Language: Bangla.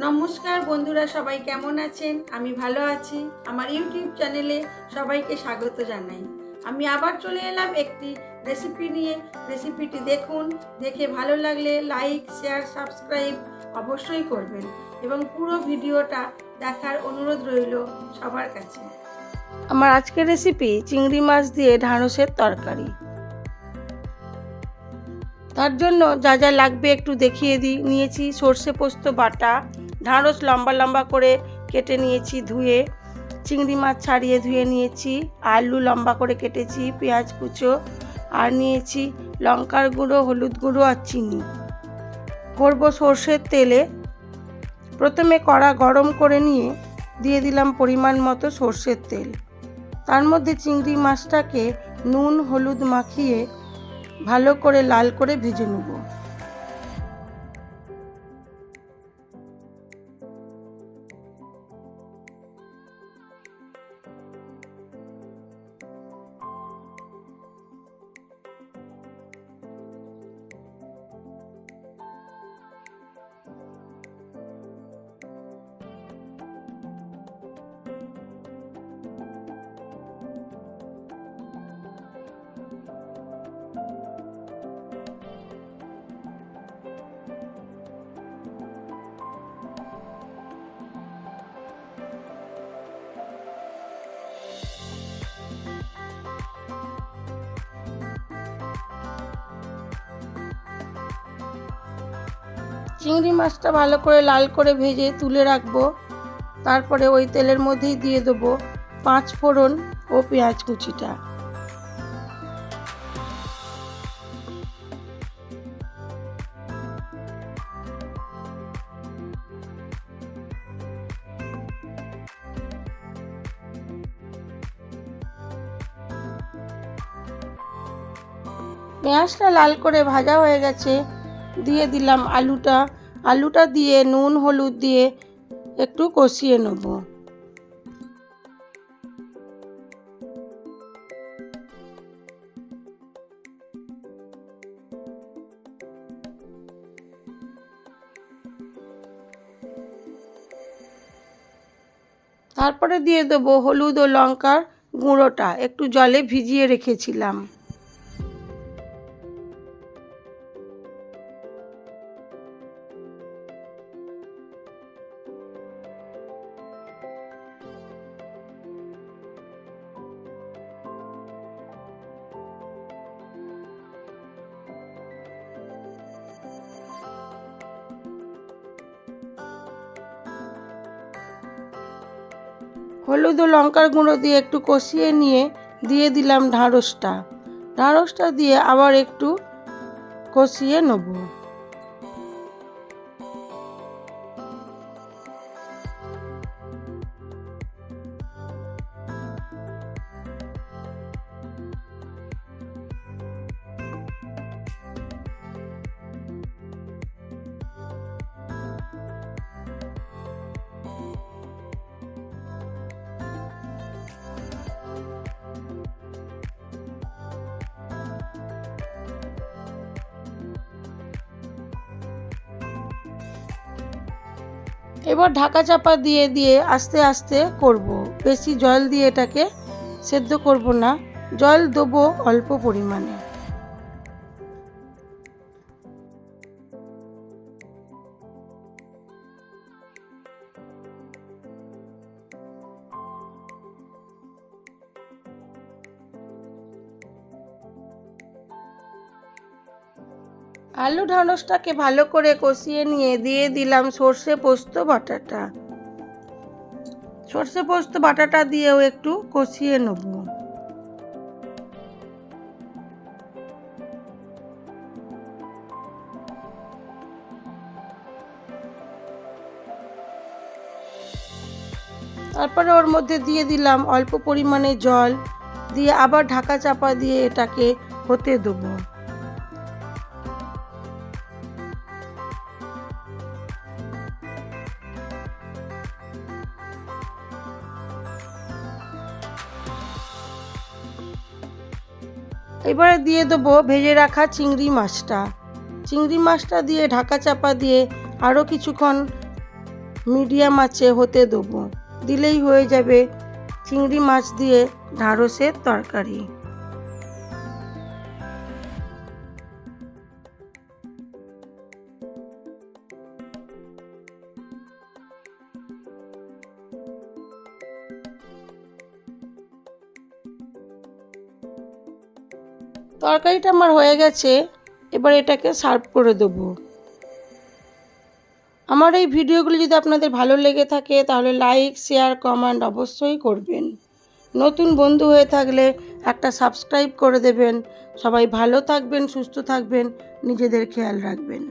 নমস্কার বন্ধুরা, সবাই কেমন আছেন? আমি ভালো আছি। আমার ইউটিউব চ্যানেলে সবাইকে স্বাগত জানাই। আমি আবার চলে এলাম একটি রেসিপি নিয়ে। রেসিপিটি দেখুন, দেখে ভালো লাগলে লাইক শেয়ার সাবস্ক্রাইব অবশ্যই করবেন এবং পুরো ভিডিওটা দেখার অনুরোধ রইল সবার কাছে। আমার আজকের রেসিপি চিংড়ি মাছ দিয়ে ঢাঁড়সের তরকারি। তার জন্য যা যা লাগবে একটু দেখিয়ে দিই। নিয়েছি সর্ষে পোস্ত বাটা ঢাঁড়স লম্বা লম্বা করে কেটে নিয়েছি, ধুয়ে। চিংড়ি মাছ ছাড়িয়ে ধুয়ে নিয়েছি, আলু লম্বা করে কেটেছি, পেঁয়াজ কুচো, আর নিয়েছি লঙ্কার গুঁড়ো, হলুদ গুঁড়ো আর চিনি। করব সর্ষের তেলে। প্রথমে কড়া গরম করে নিয়ে দিয়ে দিলাম পরিমাণ মতো সর্ষের তেল। তার মধ্যে চিংড়ি মাছটাকে নুন, হলুদ মাখিয়ে ভালো করে লাল করে ভেজে নেব। চিংড়ি মাছটা ভালো করে লাল করে ভেজে তুলে রাখব। তারপরে ওই তেলের মধ্যেই দিয়ে দেবো পাঁচ ফোড়ন ও পেঁয়াজ কুচিটা। পেঁয়াজটা লাল করে ভাজা হয়ে গেছে, দিয়ে দিলাম আলুটা। আলুটা দিয়ে, নুন, হলুদ দিয়ে একটু কষিয়ে নেব। তারপরে দিয়ে দেবো হলুদ ও লঙ্কার গুঁড়োটা। একটু জলে ভিজিয়ে রেখেছিলাম। হলুদ ও লঙ্কার গুঁড়ো দিয়ে একটু কষিয়ে নিয়ে দিয়ে দিলাম ঢাঁড়সটা। ঢাঁড়সটা দিয়ে আবার একটু কষিয়ে নেব। এবার ঢাকা চাপা দিয়ে দিয়ে আস্তে আস্তে করব। বেশি জল দিয়ে এটাকে সেদ্ধ করব না। জল দেবো অল্প পরিমাণে। আলু ঢাঁড়সটাকে ভালো করে কষিয়ে নিয়ে দিয়ে দিলাম সর্ষে পোস্ত বাটাটা। সর্ষে পোস্ত বাটাটা দিয়েও একটু কষিয়ে নেব। তারপরে ওর মধ্যে দিয়ে দিলাম অল্প পরিমাণে জল, দিয়ে আবার ঢাকা চাপা দিয়ে এটাকে হতে দেবো। এবারে দিয়ে দেবো ভেজে রাখা চিংড়ি মাছটা। চিংড়ি মাছটা দিয়ে ঢাকা চাপা দিয়ে আরও কিছুক্ষণ মিডিয়াম আছে হতে দেবো। দিলেই হয়ে যাবে চিংড়ি মাছ দিয়ে ঢ্যাঁড়সের তরকারি। তরকারিটা আমার হয়ে গেছে, এবার এটাকে সার্ভ করে দেবো। আমার এই ভিডিওগুলি যদি আপনাদের ভালো লেগে থাকে, তাহলে লাইক শেয়ার কমেন্ট অবশ্যই করবেন। নতুন বন্ধু হয়ে থাকলে একটা সাবস্ক্রাইব করে দেবেন। সবাই ভালো থাকবেন, সুস্থ থাকবেন, নিজেদের খেয়াল রাখবেন।